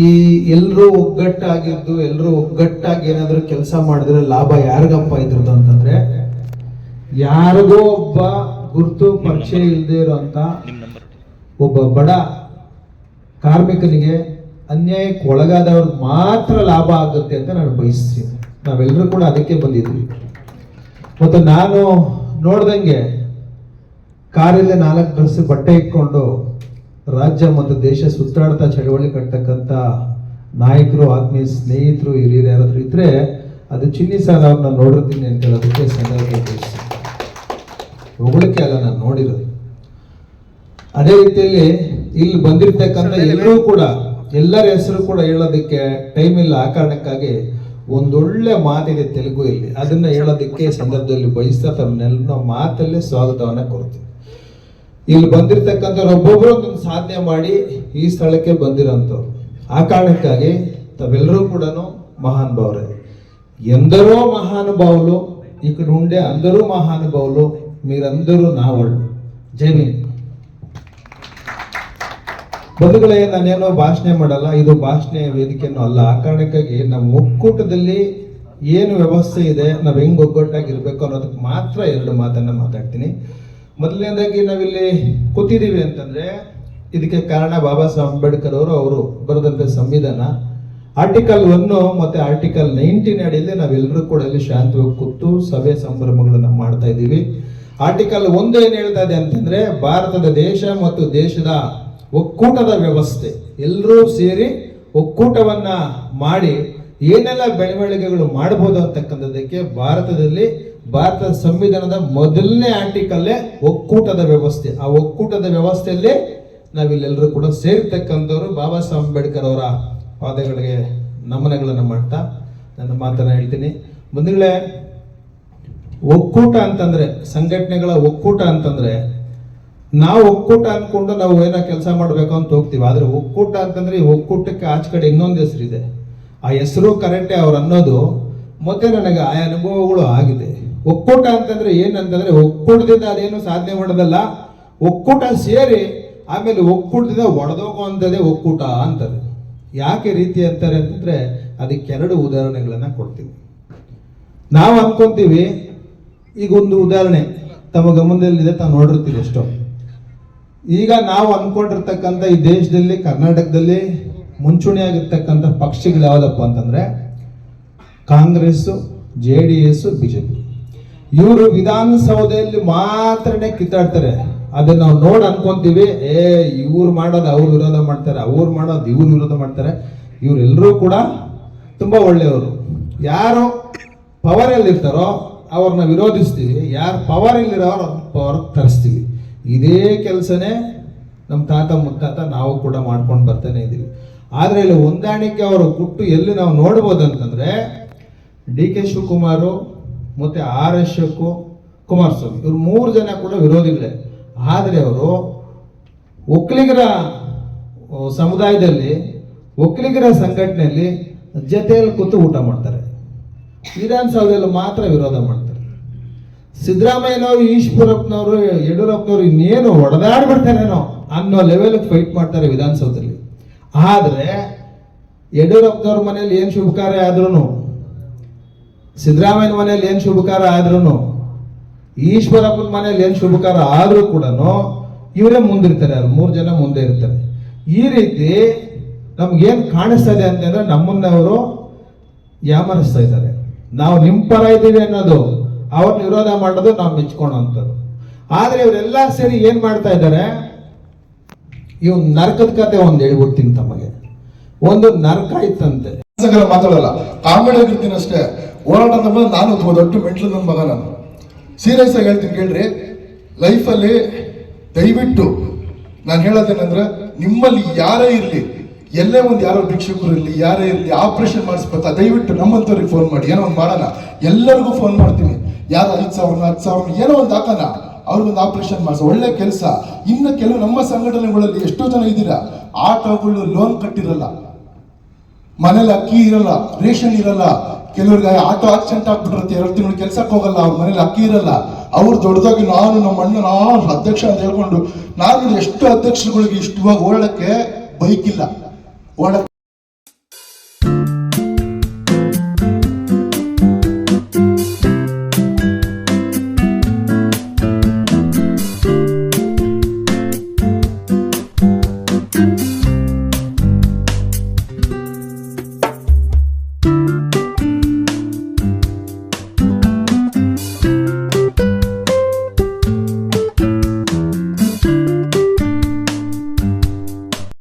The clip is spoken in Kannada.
ಈ ಎಲ್ಲರೂ ಒಗ್ಗಟ್ಟಾಗಿದ್ದು ಎಲ್ಲರೂ ಒಗ್ಗಟ್ಟಾಗಿ ಏನಾದರೂ ಕೆಲಸ ಮಾಡಿದ್ರೆ ಲಾಭ ಯಾರಿಗಪ್ಪ ಇದ್ರದ್ದು ಅಂತಂದ್ರೆ ಯಾರಿಗೋ ಒಬ್ಬ ಗುರುತು ಪರಿಚಯ ಇಲ್ಲದೆ ಇರೋಂತ ಒಬ್ಬ ಬಡ ಕಾರ್ಮಿಕನಿಗೆ ಅನ್ಯಾಯಕ್ಕೆ ಒಳಗಾದವ್ರಿಗೆ ಮಾತ್ರ ಲಾಭ ಆಗುತ್ತೆ ಅಂತ ನಾನು ಬಯಸ್ತೀನಿ. ನಾವೆಲ್ಲರೂ ಕೂಡ ಅದಕ್ಕೆ ಬಂದಿದ್ವಿ ಮತ್ತು ನಾನು ನೋಡ್ದಂಗೆ ಕಾರಲ್ಲಿ ನಾಲ್ಕು ಡ್ರೆಸ್ ಬಟ್ಟೆ ಇಟ್ಕೊಂಡು ರಾಜ್ಯ ಮತ್ತು ದೇಶ ಸುತ್ತಾಡ್ತಾ ಚಳವಳಿ ಕಟ್ತಕ್ಕಂಥ ನಾಯಕರು ಆತ್ಮೀಯ ಸ್ನೇಹಿತರು ಹಿರಿಯರು ಯಾರಾದ್ರೂ ಇದ್ರೆ ಅದು ಚಿನ್ನಿ ಸಾಲ ಅವ್ರನ್ನ ನೋಡಿರ್ತೀನಿ ಅಂತ ಹೇಳೋದಕ್ಕೆ ಸಂದರ್ಭ ಹೊಗಳಿಕೆ ಅಲ್ಲ ನಾನು ನೋಡಿರೋದು. ಅದೇ ರೀತಿಯಲ್ಲಿ ಇಲ್ಲಿ ಬಂದಿರ್ತಕ್ಕಂಥ ಎಲ್ಲರೂ ಕೂಡ ಎಲ್ಲರ ಹೆಸರು ಕೂಡ ಹೇಳೋದಕ್ಕೆ ಟೈಮ್ ಇಲ್ಲ ಆ ಕಾರಣಕ್ಕಾಗಿ ಒಂದೊಳ್ಳೆ ಮಾತಿದೆ ತೆಲುಗು ಇಲ್ಲಿ. ಅದನ್ನ ಹೇಳೋದಕ್ಕೆ ಸಂದರ್ಭದಲ್ಲಿ ಬಯಸ್ತಾ ತಮ್ಮನ್ನೆಲ್ಲ ಮಾತಲ್ಲೇ ಸ್ವಾಗತವನ್ನ ಕೊಡ್ತೀವಿ ಇಲ್ಲಿ ಬಂದಿರತಕ್ಕಂಥ ಒಬ್ಬೊಬ್ಬರು ಒಂದು ಸಾಧನೆ ಮಾಡಿ ಈ ಸ್ಥಳಕ್ಕೆ ಬಂದಿರೋಂಥವ್ರು ಆ ಕಾರಣಕ್ಕಾಗಿ ತಾವೆಲ್ಲರೂ ಕೂಡ ಮಹಾನ್ ಭಾವರೇ ఎందరో మహానుభావులు ఇక్కడ ఉండే అందరూ మహానుభావులు మీరందరూ నా వాళ్ళు జై భీమ్ ಬಂಧುಗಳೇ ನಾನೇನೋ ಭಾಷಣ ಮಾಡಲ್ಲ ಇದು ಭಾಷಣ ವೇದಿಕೆನೂ ಅಲ್ಲ ಆ ಕಾರಣಕ್ಕಾಗಿ ನಮ್ಮ ಒಕ್ಕೂಟದಲ್ಲಿ ಏನು ವ್ಯವಸ್ಥೆ ಇದೆ ನಾವು ಹೆಂಗ್ ಒಗ್ಗಟ್ಟಾಗಿರ್ಬೇಕು ಅನ್ನೋದಕ್ಕೆ ಮಾತ್ರ ಎರಡು ಮಾತನ್ನ ಮಾತಾಡ್ತೀನಿ ಮೊದಲನೇದಾಗಿ ನಾವಿಲ್ಲಿ ಕೂತಿದ್ದೀವಿ ಅಂತಂದ್ರೆ ಇದಕ್ಕೆ ಕಾರಣ ಬಾಬಾ ಸಾಹೇಬ್ ಅಂಬೇಡ್ಕರ್ ಅವರು ಅವರು ಬರೆದಂತ ಸಂವಿಧಾನ. ಆರ್ಟಿಕಲ್ ಒನ್ನು ಮತ್ತೆ ಆರ್ಟಿಕಲ್ ನೈನ್ಟೀನ್ ಅಡಿಯಲ್ಲಿ ನಾವೆಲ್ಲರೂ ಕೂಡ ಅಲ್ಲಿ ಶಾಂತವಾಗಿ ಕೂತು ಸಭೆ ಸಂಭ್ರಮಗಳನ್ನು ಮಾಡ್ತಾ ಇದ್ದೀವಿ. ಆರ್ಟಿಕಲ್ ಒಂದು ಏನು ಹೇಳ್ತಾ ಇದೆ ಅಂತಂದ್ರೆ ಭಾರತದ ದೇಶ ಮತ್ತು ದೇಶದ ಒಕ್ಕೂಟದ ವ್ಯವಸ್ಥೆ. ಎಲ್ಲರೂ ಸೇರಿ ಒಕ್ಕೂಟವನ್ನ ಮಾಡಿ ಏನೆಲ್ಲ ಬೆಳವಣಿಗೆಗಳು ಮಾಡಬಹುದು ಅಂತಕ್ಕಂಥದ್ದಕ್ಕೆ ಭಾರತದಲ್ಲಿ ಭಾರತದ ಸಂವಿಧಾನದ ಮೊದಲನೇ ಆರ್ಟಿಕಲ್ಲೇ ಒಕ್ಕೂಟದ ವ್ಯವಸ್ಥೆ. ಆ ಒಕ್ಕೂಟದ ವ್ಯವಸ್ಥೆಯಲ್ಲಿ ನಾವಿಲ್ಲೆಲ್ಲರೂ ಕೂಡ ಸೇರಿರ್ತಕ್ಕಂಥವ್ರು ಬಾಬಾ ಸಾಹೇಬ್ ಅಂಬೇಡ್ಕರ್ ಅವರ ಪಾದಗಳಿಗೆ ನಮನಗಳನ್ನು ಮಾಡ್ತಾ ನನ್ನ ಮಾತನ್ನ ಹೇಳ್ತೀನಿ. ಮುಂದೆ ಒಕ್ಕೂಟ ಅಂತಂದ್ರೆ, ಸಂಘಟನೆಗಳ ಒಕ್ಕೂಟ ಅಂತಂದ್ರೆ, ನಾವು ಒಕ್ಕೂಟ ಅಂದ್ಕೊಂಡು ನಾವು ಏನೋ ಕೆಲಸ ಮಾಡಬೇಕು ಅಂತ ಹೋಗ್ತೀವಿ. ಆದರೆ ಒಕ್ಕೂಟ ಅಂತಂದ್ರೆ ಈ ಒಕ್ಕೂಟಕ್ಕೆ ಆಚೆ ಕಡೆ ಇನ್ನೊಂದು ಹೆಸರಿದೆ. ಆ ಹೆಸರು ಕರೆಕ್ಟೇ ಅವ್ರು ಅನ್ನೋದು ಮತ್ತೆ ನನಗೆ ಆ ಅನುಭವಗಳು ಆಗಿದೆ. ಒಕ್ಕೂಟ ಅಂತಂದ್ರೆ ಏನಂತಂದ್ರೆ ಒಕ್ಕೂಟದಿಂದ ಅದೇನು ಸಾಧನೆ ಮಾಡೋದಲ್ಲ, ಒಕ್ಕೂಟ ಸೇರಿ ಆಮೇಲೆ ಒಕ್ಕೂಟದಿಂದ ಒಡೆದೋಗುವಂಥದ್ದೇ ಒಕ್ಕೂಟ ಅಂತಾರೆ. ಯಾಕೆ ರೀತಿ ಅಂತಾರೆ ಅಂತಂದ್ರೆ ಅದಕ್ಕೆ ಎರಡು ಉದಾಹರಣೆಗಳನ್ನ ಕೊಡ್ತೀವಿ. ನಾವು ಅನ್ಕೊಂತೀವಿ, ಈಗ ಒಂದು ಉದಾಹರಣೆ, ತಮ್ಮ ಗಮನದಲ್ಲಿದೆ, ತಾವು ನೋಡಿರ್ತೀವಿ ಎಷ್ಟೋ. ಈಗ ನಾವು ಅನ್ಕೊಂಡಿರ್ತಕ್ಕಂಥ ಈ ದೇಶದಲ್ಲಿ, ಕರ್ನಾಟಕದಲ್ಲಿ ಮುಂಚೂಣಿಯಾಗಿರ್ತಕ್ಕಂಥ ಪಕ್ಷಗಳು ಯಾವುದಪ್ಪ ಅಂತಂದ್ರೆ Congress J D S BJP ಇವರು ವಿಧಾನಸೌಧದಲ್ಲಿ ಮಾತ್ರನೇ ಕಿತ್ತಾಡ್ತಾರೆ. ಅದನ್ನ ನಾವು ನೋಡಿ ಅನ್ಕೊಂತೀವಿ, ಏ, ಇವ್ರು ಮಾಡೋದು ಅವ್ರು ವಿರೋಧ ಮಾಡ್ತಾರೆ, ಅವ್ರು ಮಾಡೋದು ಇವ್ರು ವಿರೋಧ ಮಾಡ್ತಾರೆ. ಇವರೆಲ್ಲರೂ ಕೂಡ ತುಂಬಾ ಒಳ್ಳೆಯವರು. ಯಾರು ಪವರ್ ಇರ್ತಾರೋ ಅವ್ರನ್ನ ವಿರೋಧಿಸ್ತೀವಿ, ಯಾರು ಪವರ್ ಇಲ್ಲಿರೋರು ಪವರ್ ತರಿಸ್ತೀವಿ. ಇದೇ ಕೆಲಸನೇ ನಮ್ಮ ತಾತ ಮುತ್ತಾತ ಆದ್ರೆ ಇಲ್ಲಿ ಹೊಂದಾಣಿಕೆ ಅವರು ಗುಟ್ಟು ಎಲ್ಲಿ ನಾವು ನೋಡ್ಬೋದು ಅಂತಂದ್ರೆ ಡಿ ಕೆ ಶಿವಕುಮಾರು ಮತ್ತು ಆರ್ ಎಸ್ ಕುಮಾರಸ್ವಾಮಿ. ಇವ್ರು ಮೂರು ಜನ ಕೂಡ ವಿರೋಧಿಗಳೇ. ಆದರೆ ಅವರು ಒಕ್ಕಲಿಗರ ಸಮುದಾಯದಲ್ಲಿ, ಒಕ್ಕಲಿಗರ ಸಂಘಟನೆಯಲ್ಲಿ ಜತೆಯಲ್ಲಿ ಕೂತು ಊಟ ಮಾಡ್ತಾರೆ. ವಿಧಾನಸೌಧದಲ್ಲಿ ಮಾತ್ರ ವಿರೋಧ ಮಾಡ್ತಾರೆ. ಸಿದ್ದರಾಮಯ್ಯನವರು, ಈಶ್ವರಪ್ಪನವರು, ಯಡಿಯೂರಪ್ಪನವರು ಇನ್ನೇನು ಹೊಡೆದಾಡ್ಬಿಡ್ತಾರೇನೋ ಅನ್ನೋ ಲೆವೆಲ್ಗೆ ಫೈಟ್ ಮಾಡ್ತಾರೆ ವಿಧಾನಸೌಧದಲ್ಲಿ. ಆದ್ರೆ ಯಡಿಯೂರಪ್ಪನವ್ರ ಮನೇಲಿ ಏನ್ ಶುಭ ಕಾರ್ಯ ಆದ್ರೂ ಸಿದ್ದರಾಮಯ್ಯನ ಮನೇಲಿ ಏನ್ ಶುಭ ಕಾರ್ಯ ಆದ್ರೂ ಈಶ್ವರಪ್ಪನ ಮನೇಲಿ ಏನ್ ಶುಭ ಕಾರ್ಯ ಆದ್ರೂ ಕೂಡ ಇವರೇ ಮುಂದಿರ್ತಾರೆ, ಅವ್ರು ಮೂರು ಜನ ಮುಂದೆ ಇರ್ತಾರೆ. ಈ ರೀತಿ ನಮ್ಗೇನ್ ಕಾಣಿಸ್ತಾ ಇದೆ ಅಂತಂದ್ರೆ ನಮ್ಮನ್ನ ಅವರು ಯಾಮರಿಸ್ತಾ ಇದ್ದಾರೆ. ನಾವು ನಿಮ್ ಪರ ಇದ್ದೀವಿ ಅನ್ನೋದು ಅವ್ರನ್ನ ವಿರೋಧ ಮಾಡೋದು ನಾವು ಮೆಚ್ಕೊಳ್ಳೋಂಥದ್ದು. ಆದ್ರೆ ಇವರೆಲ್ಲ ಸೇರಿ ಏನ್ ಮಾಡ್ತಾ ಇದ್ದಾರೆ ಇವ್ ನರಕದ ಕತೆ ಒಂದು ಹೇಳ್ಬಿಡ್ತೀನಿ ತಮಗೆ. ಒಂದು ನರಕ ಇತ್ತಂತೆ. ಮಾತಾಡಲ್ಲ ಕಾಮಿಡಿ ಆಗಿರ್ತೀನಿ ಅಷ್ಟೇ. ಹೋರಾಟ ನಾನು ಒಬ್ಬ ದೊಡ್ಡ ಮೆಂಟ್ಲು ನನ್ನ ಮಗ ನಾನು. ಸೀರಿಯಸ್ ಆಗಿ ಹೇಳ್ತೀನಿ ಕೇಳ್ರಿ, ಲೈಫಲ್ಲಿ ದಯವಿಟ್ಟು ನಾನು ಹೇಳೋದೇನಂದ್ರೆ, ನಿಮ್ಮಲ್ಲಿ ಯಾರೇ ಇರಲಿ, ಎಲ್ಲೇ ಒಂದು ಯಾರೋ ಭಿಕ್ಷಕರು ಇರಲಿ, ಯಾರೇ ಇರಲಿ ಆಪರೇಷನ್ ಮಾಡಿಸ್ಬೇಕು ದಯವಿಟ್ಟು ನಮ್ಮಂಥವ್ರಿಗೆ ಫೋನ್ ಮಾಡಿ. ಏನೋ ಒಂದು ಮಾಡೋಣ. ಎಲ್ಲರಿಗೂ ಫೋನ್ ಮಾಡ್ತೀನಿ. ಯಾರು ಐದು ಸಾವಿರ, ಹತ್ತು ಸಾವಿರ, ಏನೋ ಒಂದು ಹಾಕೋಣ. ಅವ್ರಿಗೊಂದು ಆಪರೇಷನ್ ಮಾಡಿಸ. ಒಳ್ಳೆ ಕೆಲಸ. ಇನ್ನು ಕೆಲವು ನಮ್ಮ ಸಂಘಟನೆಗಳಲ್ಲಿ ಎಷ್ಟೋ ಜನ ಇದ್ದೀರಾ. ಆಟೋಗಳು ಲೋನ್ ಕಟ್ಟಿರಲ್ಲ. ಮನೇಲಿ ಅಕ್ಕಿ ಇರಲ್ಲ, ರೇಷನ್ ಇರಲ್ಲ, ಕೆಲವ್ರಿಗೆ ಆಟೋ ಆಕ್ಸಿಡೆಂಟ್ ಆಗ್ಬಿಟ್ಟಿರುತ್ತೆ, ಎರಡು ತಿಂಗಳು ಕೆಲ್ಸಕ್ಕೆ ಹೋಗಲ್ಲ, ಅವ್ರ ಮನೇಲಿ ಅಕ್ಕಿ ಇರಲ್ಲ. ಅವ್ರು ದೊಡ್ಡದಾಗಿ ನಾನು, ನಮ್ಮ ಅಣ್ಣ ನಾನು ಅಧ್ಯಕ್ಷ ಅಂತ ಹೇಳ್ಕೊಂಡು ನಾನು ಎಷ್ಟು ಅಧ್ಯಕ್ಷರುಗಳಿಗೆ ಇಷ್ಟವಾಗಿ ಓಡಕ್ಕೆ ಬೈಕ್ ಇಲ್ಲ ಓಡಕ್ಕೆ